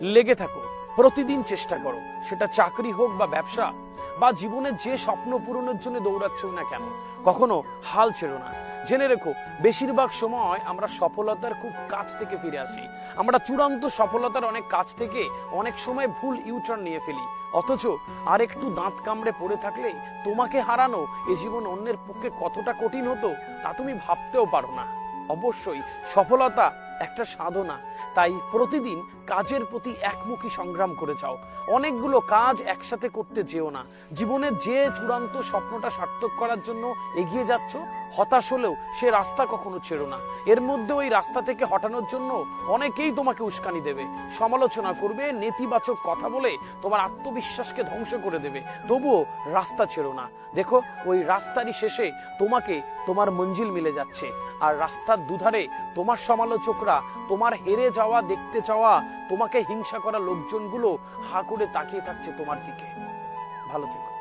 লেগে থাকো, প্রতিদিন চেষ্টা করো। সেটা চাকরি হোক বা ব্যবসা, বা জীবনের যে স্বপ্ন পূরণের জন্য দৌড়াচ্ছ না কেন, কখনো হাল ছেড়ো না। জেনে রেখো, বেশিরভাগ সময় আমরা সফলতার খুব কাছ থেকে ফিরে আসি। আমরা চূড়ান্ত সফলতার অনেক কাছ থেকে অনেক সময় ভুল ইউটার্ন নিয়ে ফেলি। অথচ আর একটু দাঁত কামড়ে পড়ে থাকলে তোমাকে হারানো, এ জীবন অন্যের পক্ষে কতটা কঠিন হতো, তা তুমি ভাবতেও পারো না। অবশ্যই সফলতা একটা সাধনা। তাই প্রতিদিন কাজের প্রতি একমুখী সংগ্রাম করে যাও। অনেকগুলো কাজ একসাথে করতে যেও না। জীবনের যে চূড়ান্ত স্বপ্নটা সার্থক করার জন্য এগিয়ে যাচ্ছ, হতাশ হলেও সে রাস্তা কখনো ছেড়ো না। এর মধ্যে ওই রাস্তা থেকে হটানোর জন্য অনেকেই তোমাকে উস্কানি দেবে। সমালোচনা করবে, নেতিবাচক কথা বলে তোমার আত্মবিশ্বাসকে ধ্বংস করে দেবে। তবুও রাস্তা ছেড়ো না। দেখো, ওই রাস্তারই শেষে তোমাকে তোমার মঞ্জিল মিলে যাচ্ছে। আর রাস্তার দুধারে তোমার সমালোচকরা তোমার হেরে যাওয়া দেখতে চাওয়া তোমাকে হিংসা করা লোকজনগুলো হা করে তাকিয়ে থাকছে তোমার দিকে। ভালো থেকো।